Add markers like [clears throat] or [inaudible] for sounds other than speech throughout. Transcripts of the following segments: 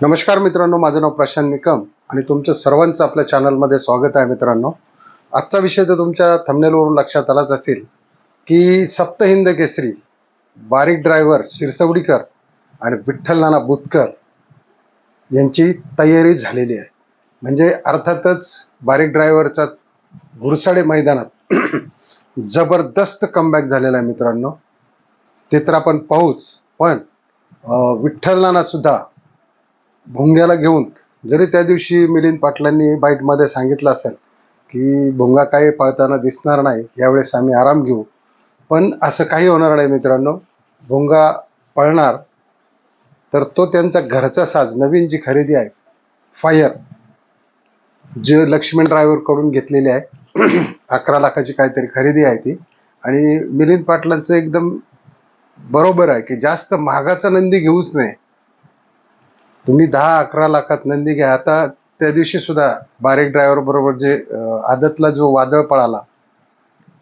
नमस्कार मित्रांनो माझं नाव प्रशांत निकम आणि तुमचं सर्वांचं आपल्या चॅनलमध्ये स्वागत आहे मित्रांनो. आजचा विषय तर तुमच्या थंबनेलवरून लक्षात आलाच असेल की सप्तहिंद केसरी बारीक ड्रायव्हर शिरसवडीकर आणि विठ्ठल नाना बुतकर यांची तयारी झालेली आहे. म्हणजे अर्थातच बारीक ड्रायव्हरचा घुरसाडे मैदानात [clears throat] जबरदस्त कमबॅक झालेला आहे मित्रांनो. ते तर आपण पाहूच पण विठ्ठल नाना सुद्धा भोंग्याला घेऊन जरी त्या दिवशी मिलिंद पाटलांनी बाईटमध्ये सांगितलं असेल की भोंगा काही पळताना दिसणार नाही यावेळेस आम्ही आराम घेऊ. पण असं काही होणार नाही मित्रांनो. भोंगा पळणार तर तो त्यांचा घरचा साज नवीन जी खरेदी आहे फायर जे लक्ष्मण ड्रायव्हरकडून घेतलेली आहे [clears throat] अकरा लाखाची काहीतरी खरेदी आहे ती. आणि मिलिंद पाटलांचं एकदम बरोबर आहे की जास्त महागाचा नंदी घेऊच नाही तुम्ही दहा अकरा लाखात नंदी घ्या. आता त्या दिवशी सुद्धा बारीक ड्रायव्हर बरोबर जे आदतला जो वादळ पळाला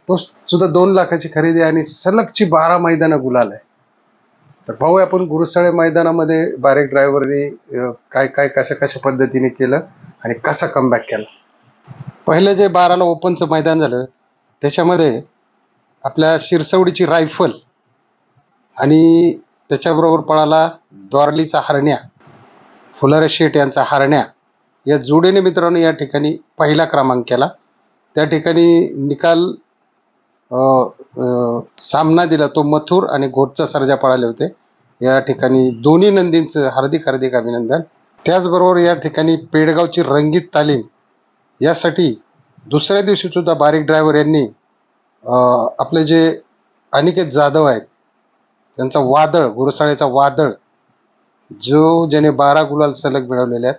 तो सुद्धा दोन लाखाची खरेदी आहे आणि सलगची बारा मैदानं गुलाल आहे. तर पाहूया आपण गुरुसाळे मैदानामध्ये बारीक ड्रायव्हरनी काय काय कशा कशा पद्धतीने केलं आणि कसा कमबॅक केला. पहिलं जे बाराला ओपनचं मैदान झालं त्याच्यामध्ये आपल्या शिरसवडीची रायफल आणि त्याच्याबरोबर पळाला द्वारलीचा हरण्या. फुलर शेठ यांचा हरण्या या जोडीने मित्रांनो या ठिकाणी पहिला क्रमांक केला. त्या ठिकाणी निकाल सामना दिला तो मथुर आणि घोटचा सर्जा पळाले होते. या ठिकाणी दोन्ही नंदींचं हार्दिक हार्दिक अभिनंदन. त्याचबरोबर या ठिकाणी पेडगावची रंगीत तालीम यासाठी दुसऱ्या दिवशी सुद्धा बारीक ड्रायव्हर यांनी आपले जे अनिकेत जाधव आहेत त्यांचा वादळ गुरुसाळेचा वादळ जो ज्याने बारा गुलाल सलग मिळवलेले आहेत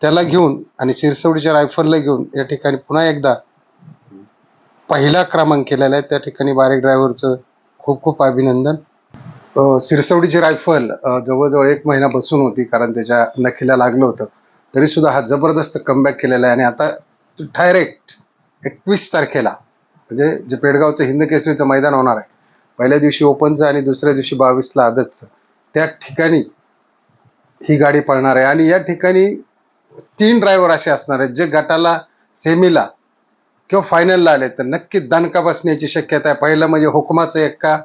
त्याला घेऊन आणि सिरसवडीच्या रायफलला घेऊन या ठिकाणी पुन्हा एकदा पहिला क्रमांक केलेला आहे. त्या ठिकाणी बारीक ड्रायव्हरचं खूप खूप अभिनंदन. सिरसवडीची रायफल जवळजवळ एक महिना बसून होती कारण त्याच्या नखीला लागलं होतं. तरी सुद्धा हा जबरदस्त कमबॅक केलेला आहे आणि आता डायरेक्ट एकवीस तारखेला म्हणजे जे पेडगावचं हिंद केसरीचं मैदान होणार आहे पहिल्या दिवशी ओपनचं आणि दुसऱ्या दिवशी बावीसला आदतचं. त्या ठिकाणी ही गाडी पळणार आहे. आणि या ठिकाणी तीन ड्रायव्हर असे असणार आहेत जे गटाला सेमीला किंवा फायनलला आले तर नक्की दणका बसण्याची शक्यता आहे. पहिलं म्हणजे हुकमाचं एक्का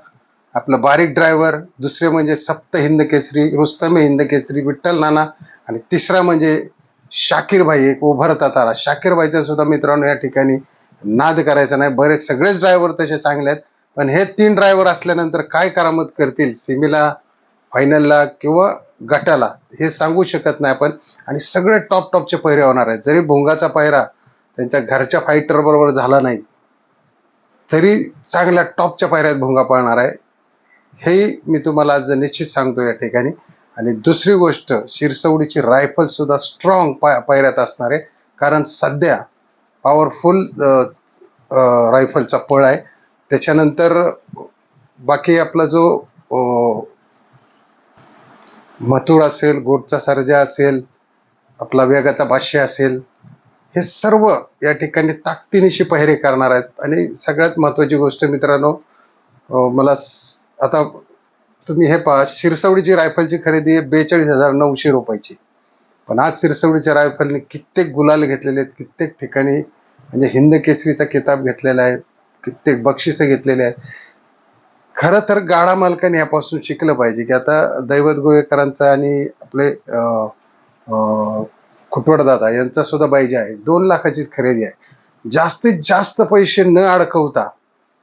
आपलं बारीक ड्रायव्हर दुसरे म्हणजे सप्त हिंद केसरी रुस्तमे हिंद केसरी विठ्ठल नाना आणि तिसरा म्हणजे शाकीर भाई एक उभरता तारा शाकीर भाईचा सुद्धा मित्रांनो या ठिकाणी नाद करायचा नाही. बरेच सगळेच ड्रायव्हर तसे चांगले आहेत. पण हे तीन ड्रायव्हर असल्यानंतर काय करामत करतील? सेमीला फायनलला किंवा गटाला. हे सांगू शकत नाही आपण. आणि सगळे टॉप टॉपचे पहिरे होणार आहेत. जरी भोंगाचा पहिरा त्यांच्या घरच्या फायटर बरोबर झाला नाही तरी चांगल्या टॉपच्या पायऱ्यात भोंगा पळणार आहे. हे मी तुम्हाला आज निश्चित सांगतो या ठिकाणी. आणि दुसरी गोष्ट शिरसवडीची रायफल सुद्धा स्ट्रॉंग पाय पायऱ्यात असणार आहे. कारण सध्या पॉवरफुल रायफलचा पळ आहे. त्याच्यानंतर बाकी आपला जो मथुर असेल गोटचा सर्जा असेल आपला वेगाचा भाष्य असेल हे सर्व या ठिकाणी ताकदीनिशी पहिरे करणार आहेत. आणि सगळ्यात महत्त्वाची गोष्ट मित्रांनो मला आता तुम्ही हे पहा शिरसवडीची रायफलची खरेदी आहे बेचाळीस हजार नऊशे रुपयाची. पण आज सिरसवडीच्या रायफलने कित्येक गुलाल घेतलेले आहेत कित्येक ठिकाणी म्हणजे हिंद केसरीचा किताब घेतलेला आहे कित्येक बक्षिसं घेतलेले आहेत. खरं तर गाडा मालकाने यापासून शिकलं पाहिजे की आता दैवत गोवेकरांचा आणि आपले दादा खुटवडदादा यांचा सुद्धा पाहिजे आहे दोन लाखाचीच खरेदी आहे. जास्तीत जास्त पैसे न अडकवता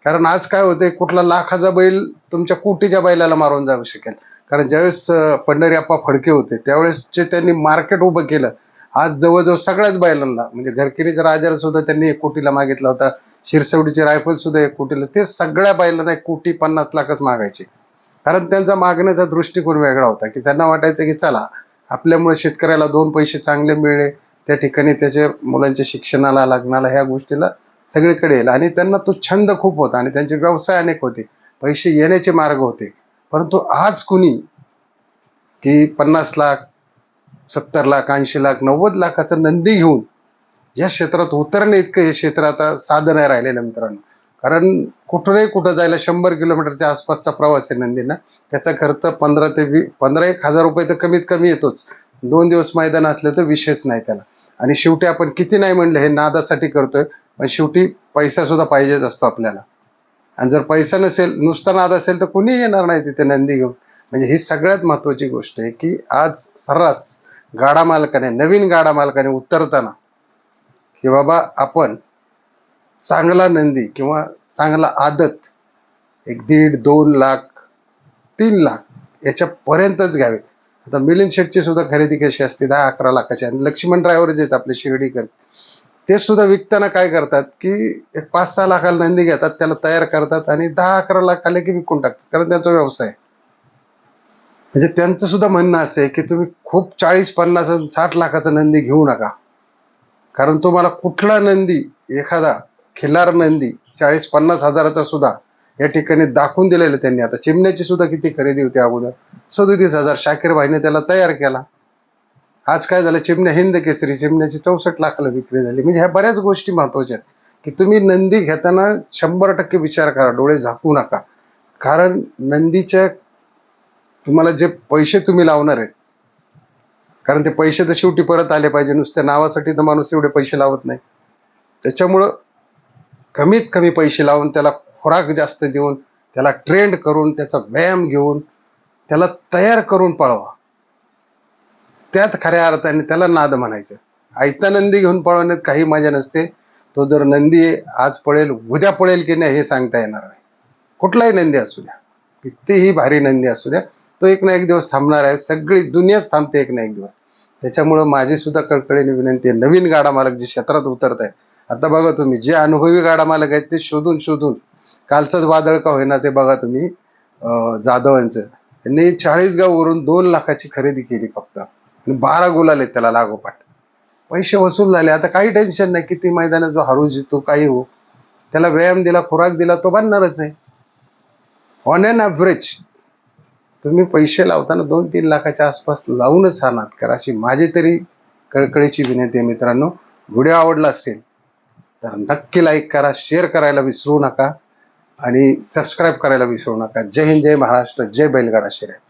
कारण आज काय होते कुठला लाखाचा बैल तुमच्या कोटीच्या बैलाला मारून जाऊ शकेल. कारण ज्यावेळेस अं, पंढरी अप्पा फडके होते त्यावेळेस जे त्यांनी मार्केट उभं केलं आज जवळजवळ सगळ्याच बैलांना म्हणजे घरकिरीच्या राजाला सुद्धा त्यांनी एक कोटीला मागितला होता. शिरसवडीची रायफल सुद्धा एक कोटीला ते सगळ्या बैलांना एक कोटी पन्नास लाखच मागायचे. कारण त्यांचा मागण्याचा दृष्टिकोन वेगळा होता की त्यांना वाटायचं की चला आपल्यामुळे शेतकऱ्याला दोन पैसे चांगले मिळले त्या ठिकाणी त्याच्या मुलांच्या शिक्षणाला लग्नाला ह्या गोष्टीला सगळीकडे येईल. आणि त्यांना तो छंद खूप होता आणि त्यांचे व्यवसाय अनेक होते पैसे येण्याचे मार्ग होते. परंतु आज कुणी की पन्नास लाख सत्तर लाख ऐंशी लाख नव्वद लाखाचं नंदी घेऊन या क्षेत्रात उतरणे इतकं हे क्षेत्र आता साधं नाही राहिलेलं मित्रांनो. कारण कुठूनही कुठं जायला शंभर किलोमीटरच्या आसपासचा प्रवास आहे नंदींना. त्याचा खर्च पंधरा ते वी पंधरा एक हजार रुपये तर कमीत कमी येतोच. दोन दिवस मैदान असलं तर विषयच नाही त्याला. आणि शेवटी आपण किती नाही म्हणलं हे नादासाठी करतोय. पण शेवटी पैसा सुद्धा पाहिजेच असतो आपल्याला. आणि जर पैसा नसेल नुसता नाद असेल तर कुणी येणार नाही तिथे नंदी घेऊन. म्हणजे ही सगळ्यात महत्त्वाची गोष्ट आहे की आज सर्रास गाडा मालकाने नवीन गाडा मालकाने उतरताना की बाबा आपण चांगला नंदी किंवा चांगला आदत एक दीड दोन लाख तीन लाख याच्यापर्यंतच घ्यावेत. आता मिलिंद शेटची सुद्धा खरेदी कशी असते? दहा अकरा लाखाची. आणि लक्ष्मण ड्रायव्हर जे आहेत आपले शिर्डीकर ते सुद्धा विकताना काय करतात की एक पाच सहा लाखाला नंदी घेतात त्याला तयार करतात आणि दहा अकरा लाख आले की विकून टाकतात. कारण त्यांचा व्यवसाय. म्हणजे त्यांचं सुद्धा म्हणणं असं आहे की तुम्ही खूप चाळीस पन्नास साठ लाखाचा नंदी घेऊ नका. कारण तुम्हाला कुठला नंदी एखादा खिल्लार नंदी चाळीस पन्नास हजाराचा सुद्धा या ठिकाणी दाखवून दिलेलं त्यांनी. आता चिमण्याची सुद्धा किती खरेदी होती अगोदर. सदोतीस हजार. शाकीर भाईने त्याला तयार केला. आज काय झालं? चिमण्या हिंद केसरी चिमण्याची चौसष्ट लाखाला विक्री झाली. म्हणजे ह्या बऱ्याच गोष्टी महत्त्वाच्या आहेत. की तुम्ही नंदी घेताना शंभर टक्के विचार करा. डोळे झाकू नका. कारण नंदीच्या तुम्हाला जे पैसे तुम्ही लावणार आहेत कारण ते पैसे तर शेवटी परत आले पाहिजे. नुसत्या नावासाठी तर माणूस एवढे पैसे लावत नाही. त्याच्यामुळं कमीत कमी पैसे लावून त्याला खुराक जास्त देऊन त्याला ट्रेंड करून त्याचा व्यायाम घेऊन त्याला तयार करून पळवा. त्यात खऱ्या अर्थाने त्याला नाद म्हणायचं. आयता नंदी घेऊन पळवण्यात काही मजा नसते. तो जर नंदी आज पळेल उद्या पळेल की नाही हे सांगता येणार नाही. कुठलाही नंदी असू द्या. कितीही भारी नंदी असू द्या. तो एक ना एक दिवस थांबणार आहे. सगळी दुनियाच थांबते एक ना एक दिवस. त्याच्यामुळं माझी सुद्धा कळकळीने विनंती आहे. नवीन गाडा मालक जे क्षेत्रात उतरत आहे आता बघा तुम्ही जे अनुभवी गाडा मालक आहेत ते शोधून शोधून कालचंच वादळ का होईना ते बघा तुम्ही जाधवांचं. त्यांनी चाळीसगाववरून दोन लाखाची खरेदी केली फक्त. आणि बारा गोल आहेत त्याला लागोपाठ. पैसे वसूल झाले. आता काही टेन्शन नाही किती मैदानात जो हरू जितो काही हो त्याला व्यायाम दिला खुराक दिला तो बनणारच आहे. ऑन अन ॲव्हरेज तुम्ही पैसे लावताना दोन तीन लाखाच्या आसपास लावूनच हा नाद करा अशी माझी तरी कळकळीची विनंती आहे मित्रांनो. व्हिडिओ आवडला असेल तर नक्की लाईक करा शेअर करायला विसरू नका आणि सबस्क्राईब करायला विसरू नका. जय हिंद जय महाराष्ट्र जय बैलगाडा शर्यत